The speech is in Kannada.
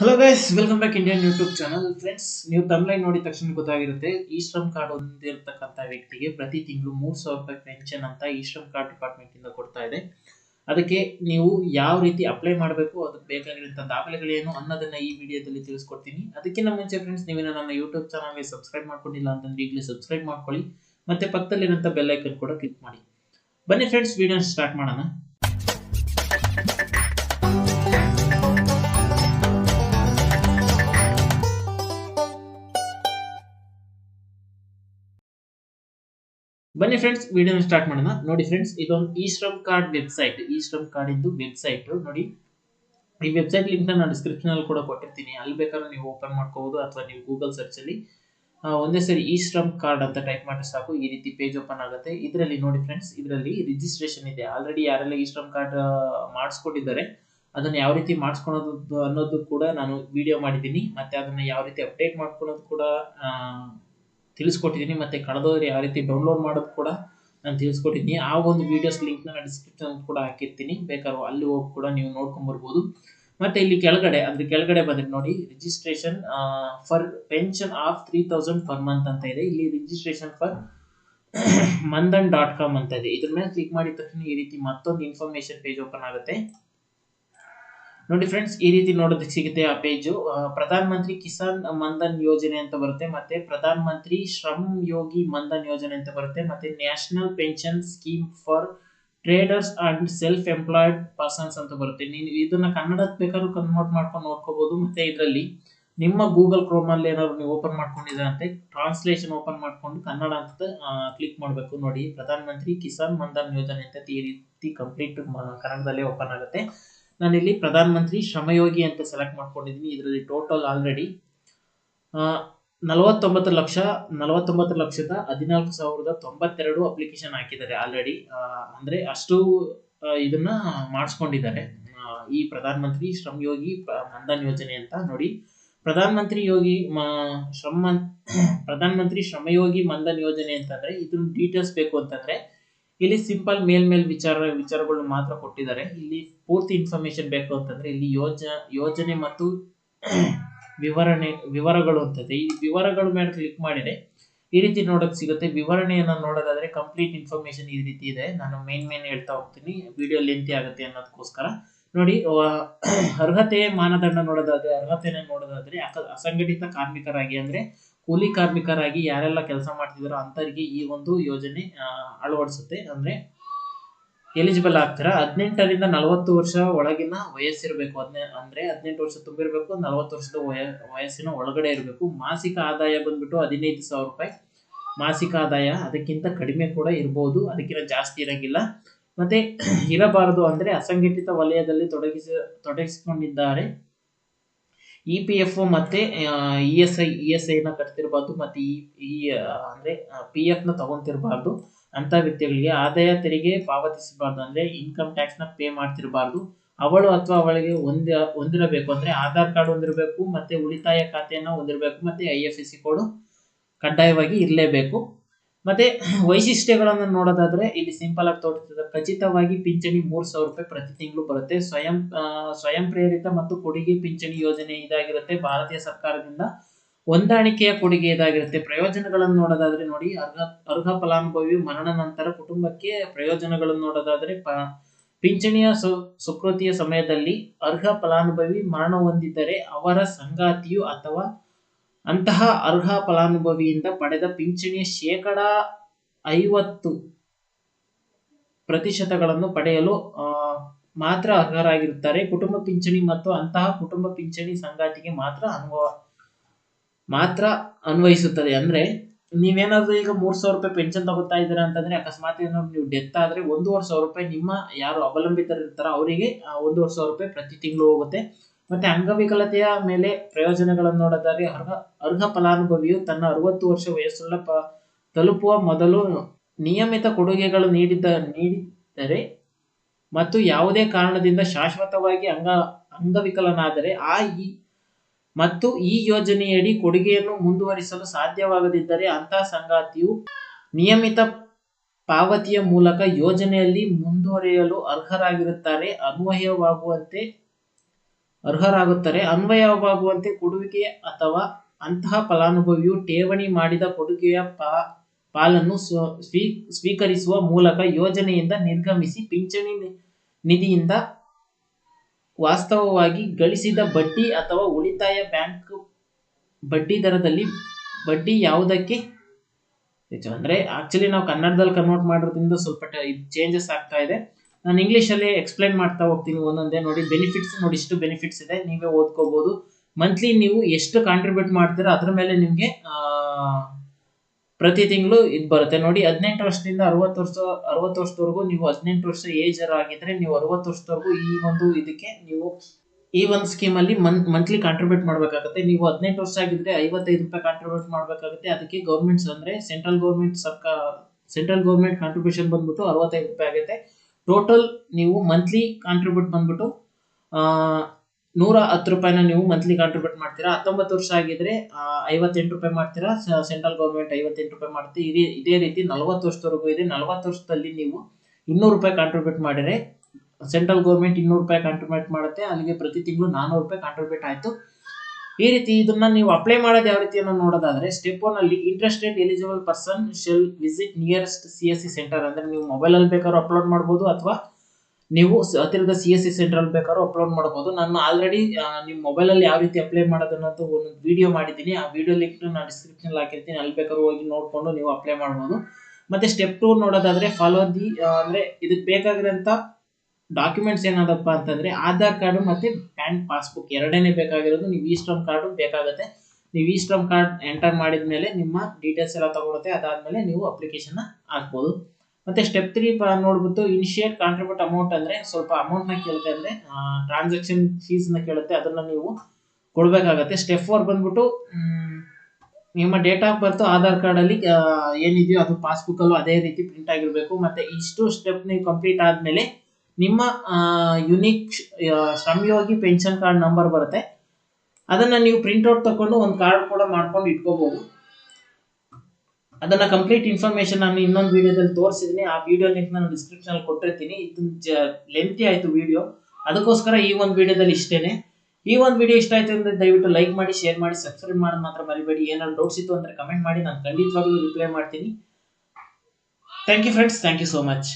Hello guys welcome back Indian YouTube channel friends ನೀವು ತಮ್ಲೈನ್ ನೋಡಿದ ತಕ್ಷಣ ಗೊತ್ತಾಗಿರುತ್ತೆ, ಈ ಶ್ರಮ್ ಕಾರ್ಡ್ ಹೊಂದಿರತಕ್ಕಂಥ ವ್ಯಕ್ತಿಗೆ ಪ್ರತಿ ತಿಂಗಳು ಮೂರು ಸಾವಿರ ರೂಪಾಯಿ ಪೆನ್ಷನ್ ಅಂತ ಈ ಶ್ರಮ್ ಕಾರ್ಡ್ ಡಿಪಾರ್ಟ್ಮೆಂಟ್ ಇಂದ ಕೊಡ್ತಾ ಇದೆ. ಅದಕ್ಕೆ ನೀವು ಯಾವ ರೀತಿ ಅಪ್ಲೈ ಮಾಡಬೇಕು, ಅದಕ್ಕೆ ಬೇಕಾಗಿರುವಂಥ ದಾಖಲೆಗಳೇನು ಅನ್ನೋದನ್ನ ಈ ವಿಡಿಯೋದಲ್ಲಿ ತಿಳಿಸ್ಕೊಡ್ತೀನಿ. ಅದಕ್ಕಿಂತ ಮುಂಚೆ ಫ್ರೆಂಡ್ಸ್ ನೀವೇನೋ ನನ್ನ ಯೂಟ್ಯೂಬ್ ಚಾನಲ್ಗೆ ಸಬ್ಸ್ಕ್ರೈಬ್ ಮಾಡ್ಕೊಂಡಿಲ್ಲ ಅಂತಂದ್ರೆ ಈಗಲೇ ಸಬ್ಸ್ಕ್ರೈಬ್ ಮಾಡ್ಕೊಳ್ಳಿ. ಮತ್ತೆ ಪಕ್ಕದಲ್ಲಿರುವಂಥ ಬೆಲ್ ಐಕನ್ ಕೂಡ ಕ್ಲಿಕ್ ಮಾಡಿ. ಬನ್ನಿ ಫ್ರೆಂಡ್ಸ್ ವಿಡಿಯೋ ಸ್ಟಾರ್ಟ್ ಮಾಡೋಣ. ಬನ್ನಿ ಫ್ರೆಂಡ್ಸ್ ವಿಡಿಯೋನ ಸ್ಟಾರ್ಟ್ ಮಾಡೋಣ. ನೋಡಿ ಫ್ರೆಂಡ್ಸ್ ಇದೊಂದು ಈ ಶ್ರಮ್ ಕಾರ್ಡ್ ವೆಬ್ಸೈಟ್ ಈ ಶ್ರಮ್ ಕಾರ್ಡ್ ಇದ್ದು ವೆಬ್ಸೈಟ್ ನೋಡಿ, ಈ ವೆಬ್ಸೈಟ್ ಲಿಂಕ್ ನಾನು ಡಿಸ್ಕ್ರಿಪ್ಷನ್ ಅಲ್ಲಿ ಕೂಡ ಕೊಟ್ಟಿರ್ತೀನಿ. ಅಲ್ಲಿ ಬೇಕಾದ್ರೆ ನೀವು ಓಪನ್ ಮಾಡ್ಕೋಬಹುದು ಅಥವಾ ನೀವು ಗೂಗಲ್ ಸರ್ಚ್ ಅಲ್ಲಿ. ಒಂದೇ ಸರಿ ಈ ಶ್ರಮ್ ಕಾರ್ಡ್ ಅಂತ ಟೈಪ್ ಮಾಡಿ ಸಾಕು. ಈ ರೀತಿ ಪೇಜ್ ಓಪನ್ ಆಗುತ್ತೆ. ಇದರಲ್ಲಿ ನೋಡಿ ಫ್ರೆಂಡ್ಸ್ ಇದರಲ್ಲಿ ರಿಜಿಸ್ಟ್ರೇಷನ್ ಇದೆ. ಆಲ್ರೆಡಿ ಯಾರೆಲ್ಲ ಇ ಶ್ರಮ್ ಕಾರ್ಡ್ ಮಾಡಿಸ್ಕೊಂಡಿದ್ದಾರೆ, ಅದನ್ನ ಯಾವ ರೀತಿ ಮಾಡಿಸ್ಕೊಳೋದು ಅನ್ನೋದು ಕೂಡ ನಾನು ವಿಡಿಯೋ ಮಾಡಿದ್ದೀನಿ. ಮತ್ತೆ ಅದನ್ನ ಯಾವ ರೀತಿ ಅಪ್ಡೇಟ್ ಮಾಡ್ಕೊಳೋದು ಕೂಡ ತಿಳಿಸ್ಕೊಟ್ಟಿದ್ದೀನಿ ಮತ್ತೆ ಕಳೆದವ್ರು ಯಾವ ರೀತಿ ಡೌನ್ಲೋಡ್ ಮಾಡೋದು ಕೂಡ ನಾನು ತಿಳಿಸ್ಕೊಟ್ಟಿದ್ದೀನಿ ಆ ಒಂದು ವಿಡಿಯೋಸ್ ಲಿಂಕ್ ನಾನು ಡಿಸ್ಕ್ರಿಪ್ಷನ್ ಕೂಡ ಹಾಕಿರ್ತೀನಿ. ಬೇಕಾದ್ರೂ ಅಲ್ಲಿ ಹೋಗಿ ಕೂಡ ನೀವು ನೋಡ್ಕೊಂಬರ್ಬೋದು. ಮತ್ತೆ ಇಲ್ಲಿ ಕೆಳಗಡೆ, ಅದ್ರ ಕೆಳಗಡೆ ಬಂದ್ರೆ ನೋಡಿ registration for pension of three thousand per month ಅಂತ ಇದೆ. ಇಲ್ಲಿ registration for Maandhan dot com ಅಂತ ಇದೆ. ಇದ್ರ ಮೇಲೆ ಕ್ಲಿಕ್ ಮಾಡಿದ ತಕ್ಷಣ ಈ ರೀತಿ ಮತ್ತೊಂದು ಇನ್ಫಾರ್ಮೇಶನ್ ಪೇಜ್ ಓಪನ್ ಆಗುತ್ತೆ. ನೋಡಿ ಫ್ರೆಂಡ್ಸ್ ಈ ರೀತಿ ನೋಡೋದಕ್ಕೆ ಸಿಗುತ್ತೆ ಆ ಪೇಜು ಪ್ರಧಾನ ಮಂತ್ರಿ ಕಿಸಾನ್ ಮಂದನ್ ಯೋಜನೆ ಅಂತ ಬರುತ್ತೆ, ಮತ್ತೆ ಪ್ರಧಾನ ಮಂತ್ರಿ ಶ್ರಮ್ ಯೋಗಿ ಮನ್ಧನ್ ಯೋಜನೆ ಅಂತ ಬರುತ್ತೆ, ಮತ್ತೆ national pension scheme for traders and self employed persons ಅಂತ ಬರುತ್ತೆ. ನೀನು ಇದನ್ನ ಕನ್ನಡಕ್ಕೆ ಬೇಕಾದ್ರೂ ಕನ್ವರ್ಟ್ ಮಾಡ್ಕೊಂಡು ನೋಡ್ಕೋಬಹುದು ಮತ್ತೆ ಇದರಲ್ಲಿ ನಿಮ್ಮ ಗೂಗಲ್ ಕ್ರೋಮ್ ಅಲ್ಲಿ ಏನಾದ್ರು ನೀವು ಓಪನ್ ಮಾಡ್ಕೊಂಡಿದ್ರೆ ಟ್ರಾನ್ಸ್ಲೇಷನ್ ಓಪನ್ ಮಾಡ್ಕೊಂಡು ಕನ್ನಡ ಅಂತ ಕ್ಲಿಕ್ ಮಾಡಬೇಕು ನೋಡಿ. ಪ್ರಧಾನ ಮಂತ್ರಿ ಕಿಸಾನ್ ಮಂದನ್ ಯೋಜನೆ ಅಂತ ಈ ರೀತಿ ಕಂಪ್ಲೀಟ್ ಕನ್ನಡದಲ್ಲೇ ಓಪನ್ ಆಗುತ್ತೆ. ನಾನಿಲ್ಲಿ ಪ್ರಧಾನ ಮಂತ್ರಿ ಶ್ರಮಯೋಗಿ ಅಂತ ಸೆಲೆಕ್ಟ್ ಮಾಡ್ಕೊಂಡಿದ್ದೀನಿ ಇದರಲ್ಲಿ ಟೋಟಲ್ ಆಲ್ರೆಡಿ ನಲವತ್ತೊಂಬತ್ತು ಲಕ್ಷ, ನಲವತ್ತೊಂಬತ್ತು ಲಕ್ಷದ ಹದಿನಾಲ್ಕು ಸಾವಿರದ ತೊಂಬತ್ತೆರಡು ಅಪ್ಲಿಕೇಶನ್ ಹಾಕಿದ್ದಾರೆ ಆಲ್ರೆಡಿ ಅಂದ್ರೆ ಅಷ್ಟು ಇದನ್ನ ಮಾಡಿಸ್ಕೊಂಡಿದ್ದಾರೆ. ಈ ಪ್ರಧಾನ ಮಂತ್ರಿ ಶ್ರಮ್ ಯೋಗಿ ಮಂದನ್ ಯೋಜನೆ ಅಂತ ನೋಡಿ. ಪ್ರಧಾನ ಮಂತ್ರಿ ಯೋಗಿ ಶ್ರಮ ಶ್ರಮ್ ಮನ್- ಪ್ರಧಾನ ಮಂತ್ರಿ ಶ್ರಮಯೋಗಿ ಮನ್ಧನ್ ಯೋಜನೆ ಅಂತಂದ್ರೆ ಇದನ್ನ ಡೀಟೇಲ್ಸ್ ಬೇಕು ಅಂತಂದ್ರೆ ಇಲ್ಲಿ ಸಿಂಪಲ್ ಮೇಲ್ ಮೇಲ್ ವಿಚಾರ ವಿಚಾರಗಳು ಮಾತ್ರ ಕೊಟ್ಟಿದ್ದಾರೆ. ಇಲ್ಲಿ ಪೂರ್ತಿ ಇನ್ಫಾರ್ಮೇಶನ್ ಬೇಕು ಅಂತಂದ್ರೆ ಇಲ್ಲಿ ಯೋಜ, ಯೋಜನೆ ಮತ್ತು ವಿವರಣೆ, ವಿವರಗಳು ಅಂತದೆ. ಈ ವಿವರಗಳ ಮೇಲೆ ಕ್ಲಿಕ್ ಮಾಡಿದ್ರೆ ಈ ರೀತಿ ನೋಡಕ್ ಸಿಗುತ್ತೆ. ವಿವರಣೆಯನ್ನ ನೋಡೋದಾದ್ರೆ ಕಂಪ್ಲೀಟ್ ಇನ್ಫಾರ್ಮೇಶನ್ ಈ ರೀತಿ ಇದೆ. ನಾನು ಮೇನ್ ಮೇನ್ ಹೇಳ್ತಾ ಹೋಗ್ತೀನಿ. ವಿಡಿಯೋ ಲೆಂತಿ ಆಗುತ್ತೆ ಅನ್ನೋದಕ್ಕೋಸ್ಕರ ನೋಡಿ ಅರ್ಹತೆ ಮಾನದಂಡ ನೋಡೋದಾದ್ರೆ, ಅರ್ಹತೆಯನ್ನು ನೋಡೋದಾದ್ರೆ ಅಸಂಘಟಿತ ಕಾರ್ಮಿಕರಾಗಿ ಅಂದ್ರೆ ಕೂಲಿ ಕಾರ್ಮಿಕರಾಗಿ ಯಾರೆಲ್ಲ ಕೆಲಸ ಮಾಡ್ತಿದಾರೋ ಅಂತವರಿಗೆ ಈ ಒಂದು ಯೋಜನೆ ಅಳವಡಿಸುತ್ತೆ. ಅಂದ್ರೆ ಎಲಿಜಿಬಲ್ ಆಗ್ತಾರ? ಹದಿನೆಂಟರಿಂದ ನಲವತ್ತು ವರ್ಷ ಒಳಗಿನ ವಯಸ್ಸಿರಬೇಕು. ಹದಿನೆ, ಅಂದ್ರೆ ಹದಿನೆಂಟು ವರ್ಷ ತುಂಬಿರಬೇಕು, ನಲವತ್ತು ವರ್ಷದ ವಯ, ವಯಸ್ಸಿನ ಒಳಗಡೆ ಇರಬೇಕು. ಮಾಸಿಕ ಆದಾಯ ಬಂದ್ಬಿಟ್ಟು ಹದಿನೈದು ಸಾವಿರ ರೂಪಾಯಿ ಮಾಸಿಕ ಆದಾಯ. ಅದಕ್ಕಿಂತ ಕಡಿಮೆ ಕೂಡ ಇರಬಹುದು ಅದಕ್ಕಿಂತ ಜಾಸ್ತಿ ಇರಂಗಿಲ್ಲ. ಮತ್ತೆ ಇರಬಾರದು ಅಂದ್ರೆ ಅಸಂಘಟಿತ ವಲಯದಲ್ಲಿ ತೊಡಗಿಸಿ, ತೊಡಗಿಸಿಕೊಂಡಿದ್ದಾರೆ. ಇ ಪಿ ಎಫ್ ಮತ್ತೆ E S I E S ಐನ ಕಟ್ತಿರಬಾರ್ದು ಮತ್ತೆ ಇ ಈ ಅಂದ್ರೆ ಪಿ ನ ತಗೊಂತಿರಬಾರ್ದು. ಅಂತ ವ್ಯಕ್ತಿಗಳಿಗೆ ಆದಾಯ ತೆರಿಗೆ ಪಾವತಿಸಬಾರ್ದು. ಅಂದ್ರೆ ಇನ್ಕಮ್ ಟ್ಯಾಕ್ಸ್ನ ಪೇ ಮಾಡ್ತಿರಬಾರ್ದು. ಅವಳು ಅಥವಾ ಅವಳಿಗೆ ಒಂದ್ ಹೊಂದಿರಬೇಕು ಅಂದ್ರೆ ಆಧಾರ್ ಕಾರ್ಡ್ ಹೊಂದಿರಬೇಕು ಮತ್ತೆ ಉಳಿತಾಯ ಖಾತೆಯನ್ನ ಹೊಂದಿರಬೇಕು ಮತ್ತೆ I F S C code ಕಡ್ಡಾಯವಾಗಿ ಇರಲೇಬೇಕು. ಮತ್ತೆ ವೈಶಿಷ್ಟ್ಯಗಳನ್ನು ನೋಡೋದಾದ್ರೆ ಇಲ್ಲಿ ಸಿಂಪಲ್ ಆಗಿ ತೋರಿಸ್ತದೆ. ಖಚಿತವಾಗಿ ಪಿಂಚಣಿ ಮೂರ್ ಸಾವಿರ ರೂಪಾಯಿ ಪ್ರತಿ ತಿಂಗಳು ಬರುತ್ತೆ. ಸ್ವಯಂ ಸ್ವಯಂ ಪ್ರೇರಿತ ಮತ್ತು ಕೊಡುಗೆ ಪಿಂಚಣಿ ಯೋಜನೆ ಇದಾಗಿರುತ್ತೆ. ಭಾರತೀಯ ಸರ್ಕಾರದಿಂದ ಹೊಂದಾಣಿಕೆಯ ಕೊಡುಗೆ ಇದಾಗಿರುತ್ತೆ. ಪ್ರಯೋಜನಗಳನ್ನು ನೋಡೋದಾದ್ರೆ ನೋಡಿ, ಅರ್ಹ ಅರ್ಹ ಫಲಾನುಭವಿ ಮರಣ ನಂತರ ಕುಟುಂಬಕ್ಕೆ ಪ್ರಯೋಜನಗಳನ್ನು ನೋಡೋದಾದ್ರೆ ಪಿಂಚಣಿಯ ಸು, ಸುಕೃತಿಯ ಸಮಯದಲ್ಲಿ ಅರ್ಹ ಫಲಾನುಭವಿ ಮರಣ ಹೊಂದಿದ್ದರೆ ಅವರ ಸಂಗಾತಿಯು ಅಥವಾ ಅಂತಹ ಅರ್ಹ ಫಲಾನುಭವಿಯಿಂದ ಪಡೆದ ಪಿಂಚಣಿಯ ಶೇಕಡ ಐವತ್ತು ಪ್ರತಿಶತಗಳನ್ನು ಪಡೆಯಲು ಮಾತ್ರ ಅರ್ಹರಾಗಿರುತ್ತಾರೆ. ಕುಟುಂಬ ಪಿಂಚಣಿ ಮತ್ತು ಅಂತಹ ಕುಟುಂಬ ಪಿಂಚಣಿ ಸಂಗಾತಿಗೆ ಮಾತ್ರ ಅನುಭವ, ಮಾತ್ರ ಅನ್ವಯಿಸುತ್ತದೆ. ಅಂದ್ರೆ ನೀವೇನಾದ್ರೂ ಈಗ ಮೂರ್ ಸಾವಿರ ರೂಪಾಯಿ ಪೆನ್ಷನ್ ತಗೋತಾ ಇದ್ದೀರಾ ಅಂತಂದ್ರೆ ಅಕಸ್ಮಾತ್ ಏನಾದ್ರು ನೀವು ಡೆತ್ ಆದ್ರೆ ಒಂದೂವರೆ ಸಾವಿರ ರೂಪಾಯಿ ನಿಮ್ಮ ಯಾರು ಅವಲಂಬಿತರಿರ್ತಾರೋ ಅವರಿಗೆ ಒಂದೂವರೆ ಸಾವಿರ ರೂಪಾಯಿ ಪ್ರತಿ ತಿಂಗಳು ಹೋಗುತ್ತೆ. ಮತ್ತೆ ಅಂಗವಿಕಲತೆಯ ಮೇಲೆ ಪ್ರಯೋಜನಗಳನ್ನು ನೋಡೋದಾದ್ರೆ ಅರ್ಹ ಅರ್ಹ ಫಲಾನುಭವಿಯು ತನ್ನ ಅರವತ್ತು ವರ್ಷ ವಯಸ್ಸುಳ್ಳ ಪ, ತಲುಪುವ ಮೊದಲು ನಿಯಮಿತ ಕೊಡುಗೆಗಳು ನೀಡಿದ್ದ, ನೀಡಿದ್ದರೆ ಮತ್ತು ಯಾವುದೇ ಕಾರಣದಿಂದ ಶಾಶ್ವತವಾಗಿ ಅಂಗ, ಅಂಗವಿಕಲನಾದರೆ ಆ ಈ, ಮತ್ತು ಈ ಯೋಜನೆಯಡಿ ಕೊಡುಗೆಯನ್ನು ಮುಂದುವರಿಸಲು ಸಾಧ್ಯವಾಗದಿದ್ದರೆ ಅಂತಹ ಸಂಗಾತಿಯು ನಿಯಮಿತ ಪಾವತಿಯ ಮೂಲಕ ಯೋಜನೆಯಲ್ಲಿ ಮುಂದುವರಿಯಲು ಅರ್ಹರಾಗಿರುತ್ತಾರೆ. ಅನ್ವಯವಾಗುವಂತೆ ಅರ್ಹರಾಗುತ್ತಾರೆ. ಅನ್ವಯವಾಗುವಂತೆ ಕೊಡುವಿಕೆ ಅಥವಾ ಅಂತಹ ಫಲಾನುಭವಿಯು ಠೇವಣಿ ಮಾಡಿದ ಕೊಡುಗೆಯ ಪಾಲನ್ನು ಸ್ವ- ಸ್ವೀ, ಸ್ವೀಕರಿಸುವ ಮೂಲಕ ಯೋಜನೆಯಿಂದ ನಿರ್ಗಮಿಸಿ ಪಿಂಚಣಿ ನಿಧಿಯಿಂದ ವಾಸ್ತವವಾಗಿ ಗಳಿಸಿದ ಬಡ್ಡಿ ಅಥವಾ ಉಳಿತಾಯ ಬ್ಯಾಂಕ್ ಬಡ್ಡಿ ದರದಲ್ಲಿ ಬಡ್ಡಿ ಯಾವುದಕ್ಕೆ? ಹೆಚ್ಚು ಅಂದ್ರೆ ಆಕ್ಚುಲಿ ನಾವು ಕನ್ನಡದಲ್ಲಿ ಕನ್ವರ್ಟ್ ಮಾಡೋದ್ರಿಂದ ಸ್ವಲ್ಪ ಚೇಂಜಸ್ ಆಗ್ತಾ ಇದೆ. ನಾನು ಇಂಗ್ಲೀಷಲ್ಲಿ ಎಕ್ಸ್ಪ್ಲೈನ್ ಮಾಡ್ತಾ ಹೋಗ್ತೀನಿ ಒಂದೊಂದೇ ನೋಡಿ. ಬೆನಿಫಿಟ್ಸ್ ನೋಡಿ, ಇಷ್ಟು ಬೆನಿಫಿಟ್ಸ್ ಇದೆ. ನೀವೇ ಓದ್ಕೋಬಹುದು ಮಂತ್ಲಿ ನೀವು ಎಷ್ಟು ಕಾಂಟ್ರಿಬ್ಯೂಟ್ ಮಾಡ್ತೀರಾ ಅದ್ರ ಮೇಲೆ ನಿಮಗೆ ಪ್ರತಿ ತಿಂಗಳು ಇದು ಬರುತ್ತೆ. ನೋಡಿ, ಹದಿನೆಂಟು ವರ್ಷದಿಂದ ಅರವತ್ತು ವರ್ಷ, ಅರವತ್ತು ವರ್ಷದವರೆಗೂ ನೀವು ಹದಿನೆಂಟು ವರ್ಷ ಏಜ್ ಆಗಿದ್ರೆ ನೀವು ಅರವತ್ತು ವರ್ಷದವರೆಗೂ ಈ ಒಂದು ಇದಕ್ಕೆ ನೀವು ಈ ಒಂದು ಸ್ಕೀಮಲ್ಲಿ ಮನ್ ಮಂತ್ಲಿ ಕಾಂಟ್ರಿಬ್ಯೂಟ್ ಮಾಡಬೇಕಾಗುತ್ತೆ. ನೀವು ಹದಿನೆಂಟು ವರ್ಷ ಆಗಿದ್ರೆ ಐವತ್ತೈದು ರೂಪಾಯಿ ಕಾಂಟ್ರಿಬ್ಯೂಟ್ ಮಾಡಬೇಕಾಗುತ್ತೆ. ಅದಕ್ಕೆ ಗೌರ್ಮೆಂಟ್ಸ್ ಅಂದ್ರೆ ಸೆಂಟ್ರಲ್ ಗೌರ್ಮೆಂಟ್ ಸರ್ಕಾರ ಸೆಂಟ್ರಲ್ ಗೌರ್ಮೆಂಟ್ ಕಾಂಟ್ರಿಬ್ಯೂಷನ್ ಬಂದ್ಬಿಟ್ಟು ಅರವತ್ತೈದು ರೂಪಾಯಿ ಆಗುತ್ತೆ. ಟೋಟಲ್ ನೀವು ಮಂತ್ಲಿ ಕಾಂಟ್ರಿಬ್ಯೂಟ್ ಬಂದ್ಬಿಟ್ಟು ನೂರ ಹತ್ತು ರೂಪಾಯಿನ ನೀವು ಮಂತ್ಲಿ ಕಾಂಟ್ರಿಬ್ಯೂಟ್ ಮಾಡ್ತೀರಾ. ಹತ್ತೊಂಬತ್ತು ವರ್ಷ ಆಗಿದ್ರೆ ಐವತ್ತೆಂಟು ರೂಪಾಯಿ ಮಾಡ್ತೀರಾ. ಸೆಂಟ್ರಲ್ ಗೌರ್ಮೆಂಟ್ ಐವತ್ತೆಂಟು ರೂಪಾಯಿ ಮಾಡುತ್ತೆ ಇದೇ ಇದೇ ರೀತಿ ನಲವತ್ತು ವರ್ಷದವರೆಗೂ ಇದೆ. ನಲವತ್ತು ವರ್ಷದಲ್ಲಿ ನೀವು ಇನ್ನೂರು ರೂಪಾಯಿ ಕಾಂಟ್ರಿಬ್ಯೂಟ್ ಮಾಡಿದ್ರೆ ಸೆಂಟ್ರಲ್ ಗೌರ್ಮೆಂಟ್ ಇನ್ನೂರು ರೂಪಾಯಿ ಕಾಂಟ್ರಿಬ್ಯೂಟ್ ಮಾಡುತ್ತೆ. ಅಲ್ಲಿಗೆ ಪ್ರತಿ ತಿಂಗಳು ನಾನ್ನೂರು ರೂಪಾಯಿ ಕಾಂಟ್ರಿಬ್ಯೂಟ್ ಆಯಿತು. ಈ ರೀತಿ ಇದನ್ನ ನೀವು ಅಪ್ಲೈ ಮಾಡೋದು ಯಾವ ರೀತಿ ನೋಡೋದಾದ್ರೆ ಸ್ಟೆಪ್ ಒನ್ ಅಲ್ಲಿ interested eligible person shall visit nearest C S C centre ಅಂದ್ರೆ ನೀವು ಮೊಬೈಲ್ ಅಲ್ಲಿ ಬೇಕಾದ್ರೂ ಅಪ್ಲೋಡ್ ಮಾಡಬಹುದು ಅಥವಾ ನೀವು ಹತ್ತಿರದ ಸಿ ಎಸ್ ಸಿ ಸೆಂಟರ್ ಅಲ್ಲಿ ಬೇಕಾದ್ರೂ ಅಪ್ಲೋಡ್ ಮಾಡಬಹುದು ನಾನು ಆಲ್ರೆಡಿ ನಿಮ್ಮ ಮೊಬೈಲ್ ಅಲ್ಲಿ ಯಾವ ರೀತಿ ಅಪ್ಲೈ ಮಾಡೋದು ಅನ್ನೋದು ಒಂದು ವಿಡಿಯೋ ಮಾಡಿದ್ದೀನಿ. ಆ ವಿಡಿಯೋ ಲಿಂಕ್ ನಾನು ಡಿಸ್ಕ್ರಿಪ್ಷನ್ ಹಾಕಿರ್ತೀನಿ. ಅಲ್ಲಿ ಬೇಕಾದ್ರೂ ಹೋಗಿ ನೋಡಿಕೊಂಡು ನೀವು ಅಪ್ಲೈ ಮಾಡಬಹುದು ಮತ್ತೆ ಸ್ಟೆಪ್ ಟೂ ನೋಡೋದಾದ್ರೆ ಫಾಲೋ ದಿ ಅಂದ್ರೆ ಇದಕ್ಕೆ ಬೇಕಾಗಿರೋಂಥ ಡಾಕ್ಯುಮೆಂಟ್ಸ್ ಏನಾದಪ್ಪ ಅಂತಂದ್ರೆ ಆಧಾರ್ ಕಾರ್ಡು ಮತ್ತೆ ಬ್ಯಾಂಕ್ ಪಾಸ್ಬುಕ್ ಎರಡನೇ ಬೇಕಾಗಿರೋದು. ನೀವು ಈ ಸ್ಟ್ರಮ್ ಕಾರ್ಡು ಬೇಕಾಗುತ್ತೆ. ನೀವು ಈ ಸ್ಟ್ರಮ್ ಕಾರ್ಡ್ ಎಂಟರ್ ಮಾಡಿದ ಮೇಲೆ ನಿಮ್ಮ ಡೀಟೇಲ್ಸ್ ಎಲ್ಲ ತಗೊಳುತ್ತೆ. ಅದಾದ್ಮೇಲೆ ನೀವು ಅಪ್ಲಿಕೇಶನ್ ಹಾಕ್ಬೋದು. ಮತ್ತೆ ಸ್ಟೆಪ್ ತ್ರೀ ನೋಡ್ಬಿಟ್ಟು ಇನಿಷಿಯೇಟ್ ಕಾಂಟ್ರಿಬ್ಯೂಟ್ ಅಮೌಂಟ್ ಅಂದ್ರೆ ಸ್ವಲ್ಪ ಅಮೌಂಟ್ನ ಕೇಳುತ್ತೆ ಅಂದ್ರೆ ಟ್ರಾನ್ಸಾಕ್ಷನ್ ಫೀಸ್ನ ಕೇಳುತ್ತೆ. ಅದನ್ನ ನೀವು ಕೊಡ್ಬೇಕಾಗತ್ತೆ. ಸ್ಟೆಪ್ ಫೋರ್ ಬಂದ್ಬಿಟ್ಟು ನಿಮ್ಮ date of birth Aadhaar card ಅಲ್ಲಿ ಏನಿದೆಯೋ ಅದು ಪಾಸ್ಬುಕ್ ಅಲ್ಲೂ ಅದೇ ರೀತಿ ಪ್ರಿಂಟ್ ಆಗಿರಬೇಕು. ಮತ್ತೆ ಇಷ್ಟು ಸ್ಟೆಪ್ ನೀವು ಕಂಪ್ಲೀಟ್ ಆದ್ಮೇಲೆ ನಿಮ್ಮ unique Shramyogi pension card number ಬರುತ್ತೆ. ಅದನ್ನ ನೀವು ಪ್ರಿಂಟ್ಔಟ್ ತಗೊಂಡು ಒಂದು ಕಾರ್ಡ್ ಕೂಡ ಮಾಡ್ಕೊಂಡು ಇಟ್ಕೋಬಹುದು ಅದನ್ನ ಕಂಪ್ಲೀಟ್ ಇನ್ಫಾರ್ಮೇಶನ್ ನಾನು ಇನ್ನೊಂದು ವಿಡಿಯೋದಲ್ಲಿ ತೋರಿಸಿದೀನಿ. ಆ ವಿಡಿಯೋ ಲಿಂಕ್ ನಾನು ಡಿಸ್ಕ್ರಿಪ್ಷನ್ ಅಲ್ಲಿ ಕೊಟ್ಟಿರ್ತೀನಿ. ಇದು ಲೆಂತಿ ಆಯ್ತು ವಿಡಿಯೋ ಅದಕ್ಕೋಸ್ಕರ ಈ ಒಂದು ವಿಡಿಯೋದಲ್ಲಿ ಇಷ್ಟೇನೆ. ಈ ಒಂದು ವಿಡಿಯೋ ಇಷ್ಟ ಆಯ್ತು ಅಂದ್ರೆ ದಯವಿಟ್ಟು ಲೈಕ್ ಮಾಡಿ ಶೇರ್ ಮಾಡಿ ಸಬ್ಸ್ಕ್ರೈಬ್ ಮಾಡೋದು ಮಾತ್ರ ಮರಿಬೇಡಿ. ಏನಾದ್ರು ಡೌಟ್ಸ್ ಇತ್ತು ಅಂದ್ರೆ ಕಮೆಂಟ್ ಮಾಡಿ. ನಾನು ಖಂಡಿತವಾಗ್ಲೂ ರಿಪ್ಲೈ ಮಾಡ್ತೀನಿ. Thank you friends thank you so much